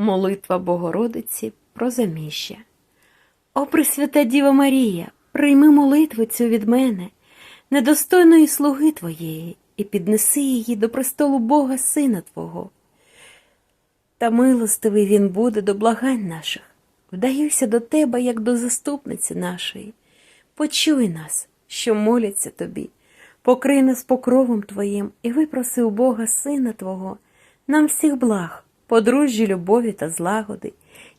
Молитва Богородиці про заміжжя. О Пресвята Діва Марія, прийми молитву цю від мене, недостойної слуги Твоєї, і піднеси її до престолу Бога Сина Твого. Та милостивий він буде до благань наших. Вдаюся до Тебе, як до заступниці нашої. Почуй нас, що моляться Тобі, покрий нас покровом Твоїм і випроси у Бога Сина Твого, нам всіх благ, подружжі любові та злагоди,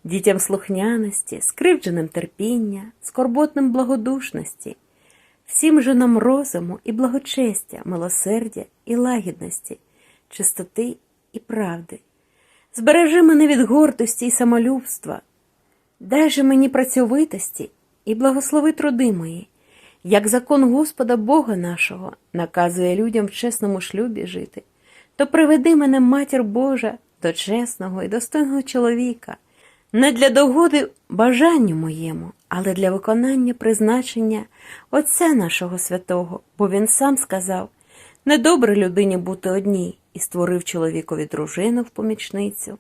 дітям слухняності, скривдженим терпіння, скорботним благодушності, всім же нам розуму і благочестя, милосердя і лагідності, чистоти і правди. Збережи мене від гордості і самолюбства, дай же мені працьовитості і благослови труди мої, як закон Господа Бога нашого наказує людям в чесному шлюбі жити, то приведи мене, матір Божа, до чесного і достойного чоловіка, не для догоди бажанню моєму, але для виконання призначення Отця нашого святого, бо він сам сказав недобре людині бути одній і створив чоловікові дружину в помічницю,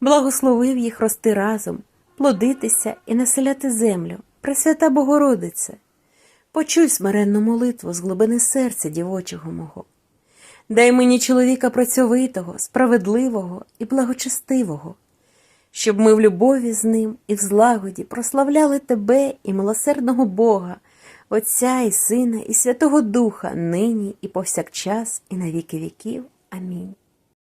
благословив їх рости разом, плодитися і населяти землю, Пресвята Богородице. Почуй смиренну молитву з глибини серця дівочого мого. Дай мені чоловіка працьовитого, справедливого і благочестивого, щоб ми в любові з ним і в злагоді прославляли тебе і милосердного Бога, Отця і Сина, і Святого Духа, нині і повсякчас, і на віки віків. Амінь.